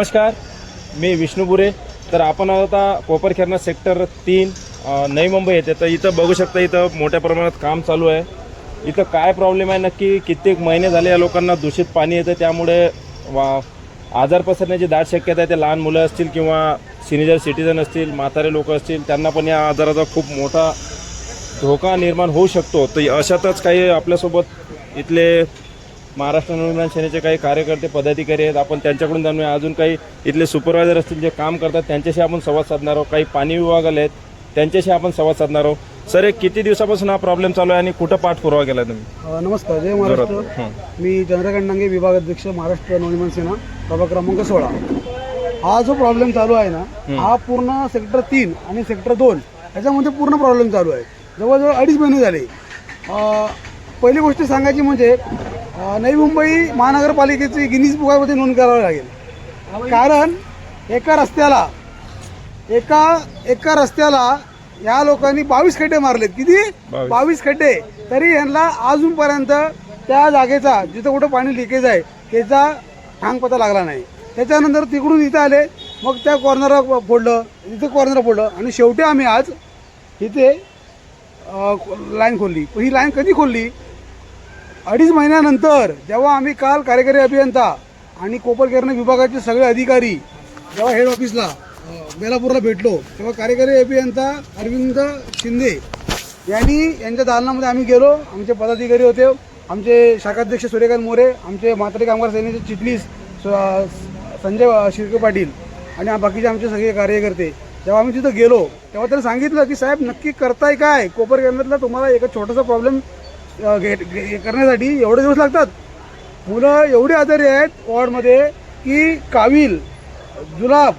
नमस्कार मी विष्णुपुरे तर आपण आता कोपरखेरणा सेक्टर तीन नवी मुंबई येते तर इथं बघू शकता इथं मोठ्या प्रमाणात काम चालू आहे. इथं काय प्रॉब्लेम आहे? नक्की कित्येक महिने झाले या लोकांना दूषित पाणी येतं. त्यामुळे वा आजार पसरण्याची दाट शक्यता आहे. ते लहान मुलं असतील किंवा सिनियर सिटीजन असतील म्हातारे लोक असतील त्यांना पण या आजाराचा खूप मोठा धोका निर्माण होऊ शकतो. तर अशातच काही आपल्यासोबत इथले महाराष्ट्र नवनिर्माण सेनेचे काही कार्यकर्ते पदाधिकारी आहेत. आपण त्यांच्याकडून जाणूया. अजून काही इथले सुपरवायझर असतील जे काम करतात त्यांच्याशी आपण संवाद साधणार आहोत. काही पाणी विभागाला आहेत त्यांच्याशी आपण संवाद साधणार आहोत. सर एक किती दिवसापासून हा प्रॉब्लेम चालू आहे आणि कुठं पाठपुरावा केला तुम्ही? नमस्कार. जय महाराष्ट्र. मी चंद्रकांत डांगे विभाग अध्यक्ष महाराष्ट्र नवनिर्माण सेना प्रभाग क्रमांक सोळा. हा जो प्रॉब्लेम चालू आहे ना हा. पूर्ण सेक्टर तीन आणि सेक्टर दोन याच्यामध्ये पूर्ण प्रॉब्लेम चालू आहे. जवळजवळ अडीच महिने झाले. पहिली गोष्ट सांगायची म्हणजे नवी मुंबई महानगरपालिकेची गिनीज बुकामध्ये नोंद करावी लागेल. कारण एका रस्त्याला एका एका रस्त्याला या लोकांनी बावीस खड्डे मारलेत. किती? बावीस. खड्डे. तरी यांना अजूनपर्यंत त्या जागेचा जिथं कुठं पाणी लिकेज आहे त्याचा ठांग पता लागला नाही. त्याच्यानंतर तिकडून इथं आले मग त्या कॉर्नर फोडलं इथे कॉर्नर फोडलं. आणि शेवटी आम्ही आज इथे लाईन खोलली. ही लाईन कधी खोलली? अडीच महिन्यानंतर जेव्हा आम्ही काल कार्यकारी अभियंता आणि कोपरकेर्ण विभागाचे सगळे अधिकारी जेव्हा हेड ऑफिसला बेलापूरला भेटलो तेव्हा कार्यकारी अभियंता अरविंद शिंदे यांनी यांच्या दालनामध्ये आम्ही गेलो. आमचे पदाधिकारी होते आमचे शाखाध्यक्ष सूर्यकांत मोरे आमचे म्हातारे कामगार सेनेचे चिटणीस संजय शिर्के पाटील आणि बाकीचे आमचे सगळे कार्यकर्ते. जेव्हा आम्ही तिथं गेलो तेव्हा त्यांनी सांगितलं की साहेब नक्की करताय काय? कोपरकेरणातला तुम्हाला एक छोटासा प्रॉब्लेम घे घे- करण्यासाठी एवढे दिवस लागतात. मुलं एवढी आजारी आहेत वॉर्डमध्ये की कावील जुलाब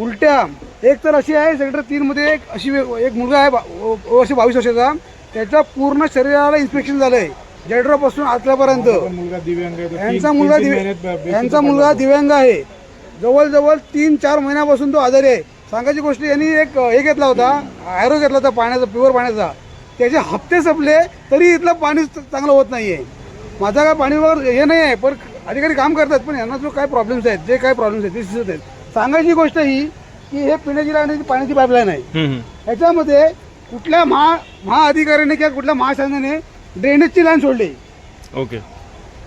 उलट्या एक तर अशी आहे सेक्टर तीनमध्ये एक अशी वे- एक मुलगा आहे बा- व- वर्ष बावीस वर्षाचा. त्याच्या पूर्ण शरीराला इन्स्पेक्शन झालंय. जळड्रापासून आतल्यापर्यंत. मुलगा दिव्यांग आहे तो तीन- यांचा मुलगा तीन- तीन दिव्य- महिन्यात बेशुद्ध यांचा मुलगा दिव्यांग आहे. जवळजवळ तीन चार महिन्यापासून तो आजारी आहे. सांगायची गोष्ट यांनी एक हे घेतला होता ॲरो घेतला होता पाण्याचा प्युअर पाण्याचा. त्याचे हप्ते संपले तरी इथलं पाणी चांगलं होत नाही आहे माझा काय पाणीवर हे नाही आहे पण अधिकारी काम करतात पण यांना जो काय प्रॉब्लेम्स आहेत जे काय प्रॉब्लेम्स आहेत ते दिसत आहेत. सांगायची गोष्ट ही की हे पिण्याची ती पाण्याची पाईपलाईन आहे. ह्याच्यामध्ये कुठल्या महा महाअधिकाऱ्याने किंवा कुठल्या महाशासनाने ड्रेनेजची लाईन सोडली. ओके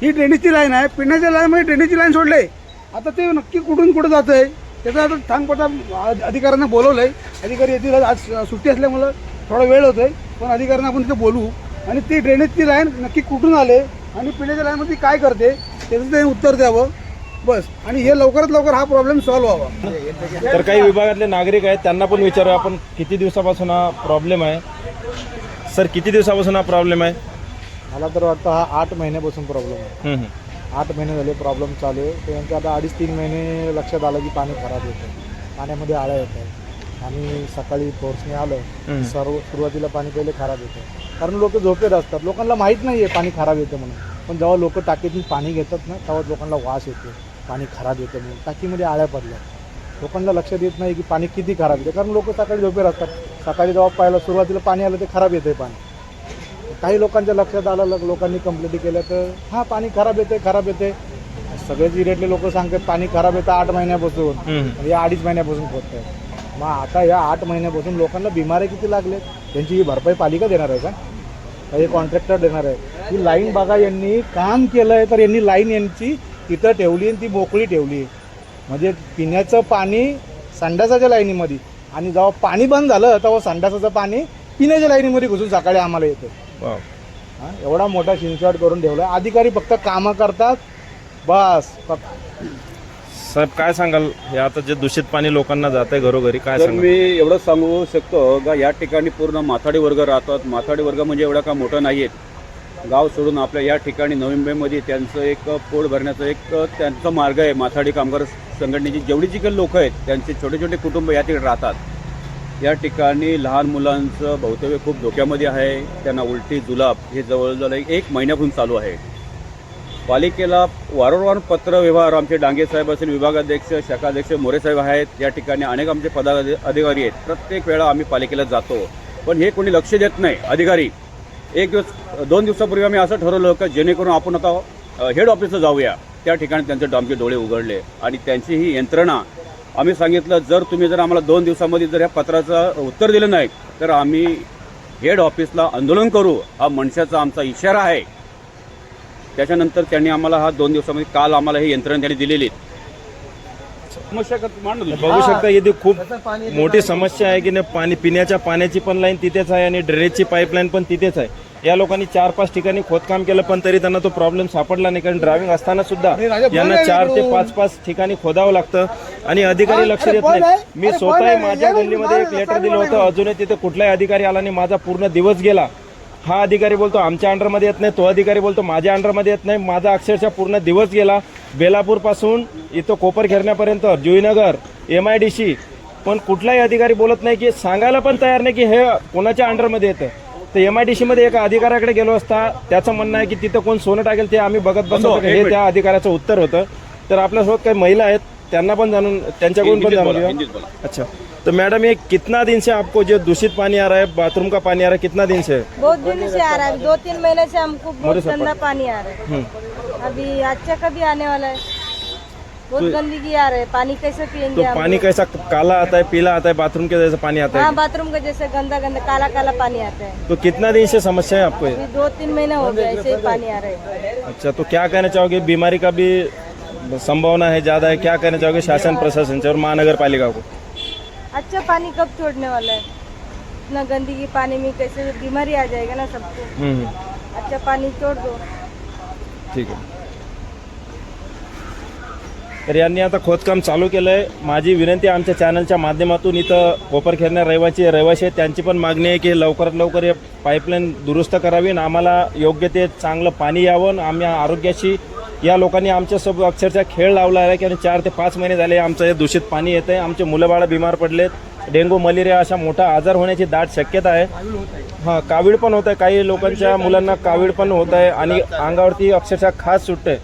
ही ड्रेनेजची लाईन आहे. पिण्याच्या लाईनमध्ये ड्रेनेजची लाईन सोडले. आता ते नक्की कुठून कुठं जात आहे त्याचा आता ठांगपटा अधिकाऱ्यांना बोलवलं आहे अधिकारी येतील आज सुट्टी असल्यामुळं थोडा वेळ होतोय पण अधिकाऱ्यांना आपण तिथे बोलू. आणि ती ड्रेनेजची लाईन नक्की कुठून आले आणि पिण्याच्या लाईनमध्ये काय करते त्याचं ते उत्तर द्यावं. बस. आणि हे लवकरात लवकर हा प्रॉब्लेम सॉल्व्ह व्हावा. तर काही विभागातले नागरिक आहेत त्यांना पण विचारूया आपण किती दिवसापासून हा प्रॉब्लेम आहे? सर किती दिवसापासून हा प्रॉब्लेम आहे? मला तर वाटतं हा आठ महिन्यापासून प्रॉब्लेम आहे. हम्म, हम्म. आठ महिने झाले प्रॉब्लेम चालू आहे. तर यांचं आता अडीच तीन महिने लक्षात आलं की पाणी खराब येतं पाण्यामध्ये आळ्या येत आहे आणि सकाळी फोर्सने आलं. सर्व सुरुवातीला पाणी पहिले खराब येतं. कारण लोक झोपेत असतात. लोकांना माहीत नाही आहे पाणी खराब येतं म्हणून. पण जेव्हा लोक टाकीतून पाणी घेतात ना तेव्हा लोकांना वास येतो. पाणी खराब येतं म्हणून. टाकीमध्ये आळ्या पडल्या. लोकांना लक्षात येत नाही की पाणी किती खराब येतं. कारण लोक सकाळी झोपेत असतात. सकाळी जेव्हा पाहिलं सुरुवातीला पाणी आलं ते खराब येतं पाणी. काही लोकांच्या लक्षात आलं लोकांनी कंप्लेंटी केल्या तर हां पाणी खराब येते खराब येते सगळेच इरेटले लोक सांगतात पाणी खराब येतं आठ महिन्यापासून. या अडीच महिन्यापासून आहे मग आता या आठ महिन्यापासून लोकांना बिमाऱ्या किती लागलेत? त्यांची ही भरपाई पालिका देणार आहे का? हे कॉन्ट्रॅक्टर देणार आहे. ही लाईन बघा यांनी काम केलं आहे तर यांनी लाईन यांची तिथं ठेवली आणि ती मोकळी ठेवली. म्हणजे पिण्याचं पाणी संडासाच्या लाईनीमध्ये आणि जेव्हा पाणी बंद झालं तेव्हा संडासाचं पाणी पिण्याच्या लाईनीमध्ये घुसून सकाळी आम्हाला येतं. एवढा मोठा शिंचवाट करून ठेवला अधिकारी फक्त कामं करतात. बस फक्त. साहेब काय सांगाल? हे आता जे दूषित पाणी लोकांना जात आहे घरोघरी काय तर सांगाल? मी एवढंच सांगू शकतो का या ठिकाणी पूर्ण माथाडी वर्ग राहतात. माथाडी वर्ग म्हणजे एवढा का मोठा नाही आहेत गाव सोडून आपल्या या ठिकाणी नवी मुंबईमध्ये त्यांचं एक पोट भरण्याचं एक त्यांचा मार्ग आहे. माथाडी कामगार संघटनेची जेवढी जी काही लोक आहेत त्यांचे छोटे छोटे कुटुंब या ठिकाणी राहतात. या ठिकाणी लहान मुलांचं भवितव्य खूप धोक्यामध्ये आहे. त्यांना उलटी जुलाब हे जवळजवळ एक- एक महिन्यापासून चालू आहे. पालिकेला वारंवार पत्र व्यवहार आमचे डांगे साहेब असेल विभागाध्यक्ष शाखाध्यक्ष मोरेसाहेब आहेत या ठिकाणी अनेक आमचे पदा अधिकारी आहेत. प्रत्येक वेळा आम्ही पालिकेला जातो. पण हे कोणी लक्ष देत नाही अधिकारी. एक दिवस दोन दिवसापूर्वी आम्ही असं ठरवलं का जेणेकरून आपण आता हेड ऑफिसला जाऊया. त्या ठिकाणी त्यांचे आमचे डोळे उघडले आणि त्यांची ही यंत्रणा. आम्ही सांगितलं जर तुम्ही जर आम्हाला दोन दिवसामध्ये जर या पत्राचं उत्तर दिलं नाही तर आम्ही हेड ऑफिसला आंदोलन करू. हा मनशाचा आमचा इशारा आहे. त्याच्यानंतर त्यांनी आम्हाला हा दोन दिवसामध्ये काल आम्हाला ही यंत्रणा त्यांनी दिलेली आहे. समस्या का- मांडू दे. बघू शकता इथे खूप मोठी समस्या आहे की नाही पाणी पिण्याच्या पाण्याची पण लाईन तिथेच आहे आणि ड्रेनेजची पाईपलाईन पण तिथेच आहे. या लोकांनी चार पाच ठिकाणी खोदकाम केलं पण तरी त्यांना तो प्रॉब्लेम सापडला नाही. कारण ड्रायव्हिंग असताना सुद्धा यांना चार ते पाच पाच ठिकाणी खोदावं लागतं. आणि अधिकारी लक्ष देत नाही मी स्वतः माझ्या गल्लीमध्ये एक लेटर दिलं होतं. अजूनही तिथे कुठलाही अधिकारी आला नाही. माझा पूर्ण दिवस गेला. हा अधिकारी बोलतो आमच्या अंडरमध्ये येत नाही तो अधिकारी बोलतो माझ्या अंडरमध्ये येत नाही माझा अक्षरशः पूर्ण दिवस गेला. बेलापूरपासून इथं Kopar खेरण्यापर्यंत Juinagar M I D C पण कुठलाही अधिकारी बोलत नाही की सांगायला पण तयार नाही की हे कोणाच्या अंडरमध्ये येतं. तर एम आय डी सी मध्ये एका अधिकाऱ्याकडे गेलो असता त्याचं म्हणणं आहे की तिथं कोण सोनं टाकेल ते आम्ही बघत बसतो हे. त्या अधिकाऱ्याचं उत्तर होतं. तर आपल्यासोबत काही महिला आहेत. त्यांना पण जाणून त्यांच्याकडून पण जाणून बोला, घेऊया. हिंदीत बोला. अच्छा. तो मैडम ये कितना दिन से आपको जो दूषित पानी आ रहा है बाथरूम का पानी आ रहा है कितना दिन से? है? बहुत दिन से आ रहा है। दो तीन महीने से हमको बहुत गंदा पानी आ रहा है। हम्म। अभी अच्छा कभी आने वाला है। बहुत गंदगी आ रहा है। पानी कैसे तो पियेंगे हम पानी कैसा काला आता है पीला आता है बाथरूम के जैसा पानी आता हाँ? है बाथरूम का जैसे गंदा गंदा काला काला पानी आता है। तो कितना दिन से समस्या है आपको? ये? अभी दो तीन महीने हो गया ऐसे ही पानी आ रहा है। अच्छा तो क्या कहना चाहोगे? बीमारी का भी संभावना है ज्यादा है। क्या कहना चाहोगे शासन प्रशासन से और महानगर पालिका को? अच्छा पानी कब छोड़ने वाला है? इतना गंदगी पानी में कैसे बीमारी आ जाएगा ना सबको। अच्छा पानी छोड़ दो। ठीक आहे तर यांनी आता खोदकाम चालू केलं आहे माझी विनंती आमच्या चॅनलच्या माध्यमातून इथं कोपरखेरण्या रहिवासी रहिवासी आहेत. त्यांची पण मागणी आहे की लवकरात लवकर हे पाईपलाईन दुरुस्त करावी आणि आम्हाला योग्य ते चांगलं पाणी यावं आणि आम्ही आरोग्याशी या लोकांनी आमच्यासोबत अक्षरशः खेळ लावला आहे की आणि चार ते पाच महिने झाले आमचं हे दूषित पाणी येतं आहे आमचे मुलं बाळं बिमार पडलेत. डेंगू मलेरिया अशा मोठा आजार होण्याची दाट शक्यता आहे. हां कावीळ पण होत आहे काही लोकांच्या मुलांना कावीळ पण होत आहे आणि अंगावरती अक्षरशः खास सुटते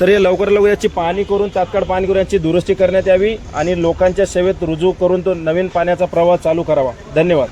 तर हे लवकर लवकर याची पाहणी करून तात्काळ पाहणी करून याची दुरुस्ती करण्यात यावी आणि लोकांच्या सेवेत रुजू करून तो नवीन पाण्याचा प्रवाह चालू करावा. धन्यवाद.